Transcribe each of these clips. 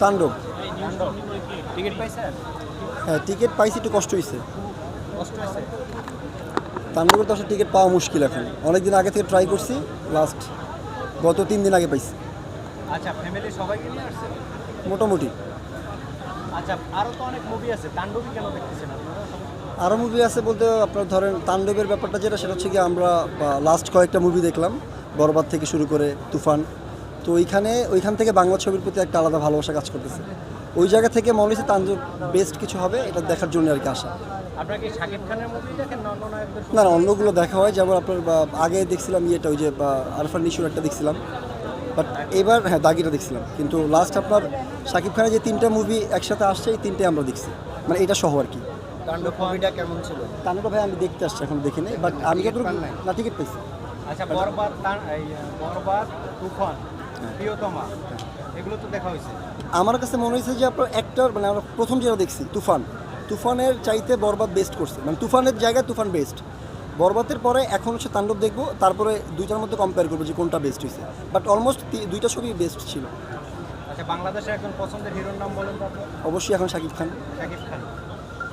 তাণ্ডব। হ্যাঁ টিকিট পাইছি একটু কষ্ট হয়েছে তাণ্ডবের তো আসলে টিকিট পাওয়া মুশকিল এখন। অনেক দিন আগে থেকে ট্রাই করছি লাস্ট গত তিন দিন আগে পাইছি। আচ্ছা ফ্যামিলি সবাইকে নিয়ে আসছেন মোটামুটি। আচ্ছা আরও তো অনেক মুভি আছে। তাণ্ডবী কেন দেখতেছেন আপনারা? আরও মুভি আছে বলতে আপনার ধরেন তাণ্ডবের ব্যাপারটা যেটা সেটা হচ্ছে কি আমরা লাস্ট কয়েকটা মুভি দেখলাম। বরবাদ থেকে শুরু করে তুফান। তো ওইখানে ওইখান থেকে বাংলা ছবির প্রতি একটা আলাদা ভালোবাসা কাজ করতেছে। ওই জায়গা থেকে মনে হয়েছে তাণ্ডব বেস্ট কিছু হবে এটা দেখার জন্য আর কি আসা আপনারা কি শাকিব খানের মুভি দেখেন না না না অন্যগুলো দেখা হয় যেমন আপনার আগে দেখছিলাম ইয়েটা ওই যে আরফান নিশুর একটা দেখছিলাম। বাট এবার হ্যাঁ দাগিটা দেখছিলাম। কিন্তু লাস্ট আপনার শাকিব খানের যে তিনটা মুভি একসাথে আসছে এই তিনটে আমরা দেখছি। মানে এটা সহ আর কি। তাণ্ডব মুভিটা কেমন ছিল? তাণ্ডব ভাই আমি দেখতে আসছি এখন দেখে নেই বাট আমি যতটুকু না টিকিট পেয়েছি আচ্ছা বরবাদ বরবাদ তুফান। প্রিয়তমা এগুলো তো দেখা হয়েছে। আমার কাছে মনে হয়েছে যে আপনার একটার মানে আমরা প্রথম যেটা দেখছি তুফান। তুফানের চাইতে বরবাদ বেস্ট করছে। মানে তুফানের জায়গায় তুফান বেস্ট বরবাদের পরে এখন হচ্ছে তাণ্ডব দেখব তারপরে দুইটার মধ্যে কম্পেয়ার করব যে কোনটা বেস্ট হয়েছে। বাট অলমোস্ট দুইটা ছবি বেস্ট ছিল। আচ্ছা বাংলাদেশে একজন পছন্দের হিরোর নাম বলেন তো অবশ্যই এখন শাকিব খান। শাকিব খান।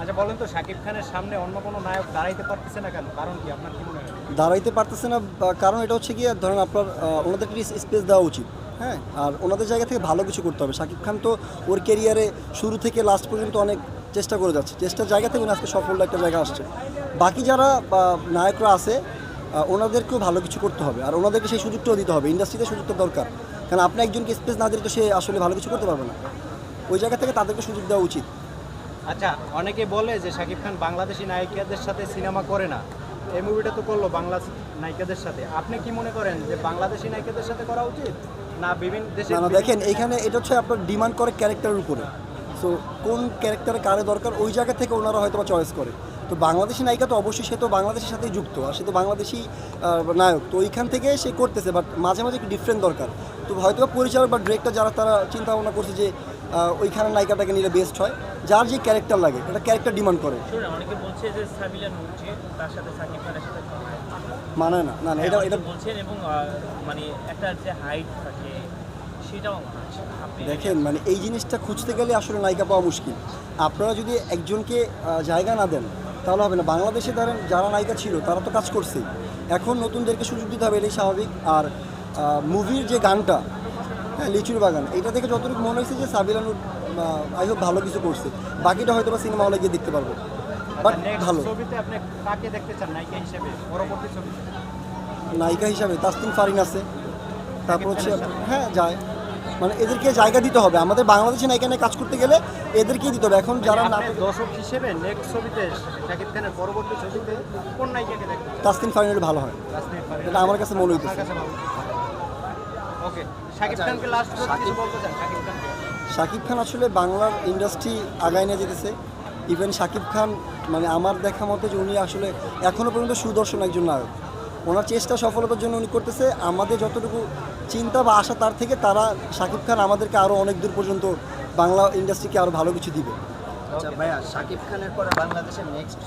আচ্ছা বলেন তো শাকিব খানের সামনে অন্য কোনো নায়ক দাঁড়াইতে পারতেছে না কেন? কারণ কি আপনার কি মনে হয়? দাঁড়াইতে পারতেছে না কারণ এটা হচ্ছে কি ধরেন আপনার আহ, ওনাদেরকে স্পেস দেওয়া উচিত হ্যাঁ? আর ওনাদের জায়গা থেকে ভালো কিছু করতে হবে। শাকিব খান তো ওর কেরিয়ারে শুরু থেকে লাস্ট পর্যন্ত অনেক চেষ্টা করে যাচ্ছে। চেষ্টার জায়গা থেকে উনি আজকে সফল একটা জায়গা আসছে। বাকি যারা নায়করা আছে ওনাদেরকেও ভালো কিছু করতে হবে। আর ওনাদেরকে সেই সুযোগটাও দিতে হবে। ইন্ডাস্ট্রিতে সুযোগটা দরকার। কারণ আপনি একজনকে স্পেস না দিলে তো সে আসলে ভালো কিছু করতে পারবে না। ওই জায়গা থেকে তাদেরকে সুযোগ দেওয়া উচিত। আচ্ছা অনেকে বলে যে শাকিব খান বাংলাদেশি নায়িকাদের সাথে সিনেমা করে না। এই মুভিটা তো করল বাংলা নায়িকাদের সাথে। আপনি কি মনে করেন যে বাংলাদেশি নায়িকাদের সাথে করা উচিত? না বিভিন্ন দেশে না দেখেন এখানে এটা হচ্ছে আপনার ডিমান্ড করে ক্যারেক্টারের উপরে। সো কোন ক্যারেক্টারে কারে দরকার ওই জায়গা থেকে ওনারা হয়তো চয়েস করে। তো বাংলাদেশি নায়িকা তো অবশ্যই সে তো বাংলাদেশের সাথেই যুক্ত আর সে তো বাংলাদেশি নায়ক। তো ওইখান থেকে সে করতেছে বাট মাঝে মাঝে একটু ডিফারেন্ট দরকার। তো হয়তো বা পরিচালক বা ডিরেক্টর যারা তারা চিন্তা ভাবনা করছে যে ওইখানে নায়িকাটাকে নিলে বেস্ট হয়। যার যে ক্যারেক্টার লাগে এটা ক্যারেক্টার ডিমান্ড করে। অনেকে বলছে যে সাবিলা তার সাথে সাকিব খানের সাথে মানে না না এটা এটা বলছেন এবং মানে একটা যে হাইট থাকে সেটাও দেখেন মানে এই জিনিসটা খুঁজতে গেলে আসলে নায়িকা পাওয়া মুশকিল। আপনারা যদি একজনকে জায়গা না দেন তাহলে হবে না। বাংলাদেশে ধরেন যারা নায়িকা ছিল তারা তো কাজ করছেই। এখন নতুনদেরকে সুযোগ দিতে হবে এটাই স্বাভাবিক। আর মুভির যে গানটা হ্যাঁ লিচুর বাগান এটা থেকে যতটুকু মনে হয়েছে যে সাবিলানুর আই হোপ ভালো কিছু করছে। বাকিটা হয়তো বা সিনেমা হলে গিয়ে দেখতে পারব। বাট ভালো। ছবিতে আপনি কাকে দেখতে চান নায়িকা হিসেবে পরবর্তী ছবিতে? নায়িকা হিসাবে তাসতিন ফারিন আছে। তারপর হচ্ছে হ্যাঁ যায়। মানে এদেরকে জায়গা দিতে হবে। আমাদের বাংলাদেশি নায়িকা নিয়ে কাজ করতে গেলে এদেরকেই দিতে হবে। এখন যারা না দর্শক হিসেবে নেক্সট ছবিতে শাকিব খানের পরবর্তী ছবিতে কোন নায়িকাকে দেখতে চান? তাসতিন ফারিন হলে ভালো হয়। এটা আমার কাছে মনে হইতেছে। ওকে শাকিব খানকে লাস্ট কিছু বলতে চান? শাকিব খানকে শাকিব খান আসলে বাংলার ইন্ডাস্ট্রি আগায় নিয়ে যেতেছে। ইভেন শাকিব খান মানে আমার দেখা মতে যে উনি আসলে এখনও পর্যন্ত সুদর্শন একজন নায়ক। ওনার চেষ্টা সফলতার জন্য উনি করতেছে। আমাদের যতটুকু চিন্তা বা আশা তার থেকে তারা শাকিব খান আমাদেরকে আরও অনেক দূর পর্যন্ত বাংলা ইন্ডাস্ট্রিকে আরও ভালো কিছু দিবে। আচ্ছা ভাইয়া শাকিব খানের পরে বাংলাদেশের নেক্সট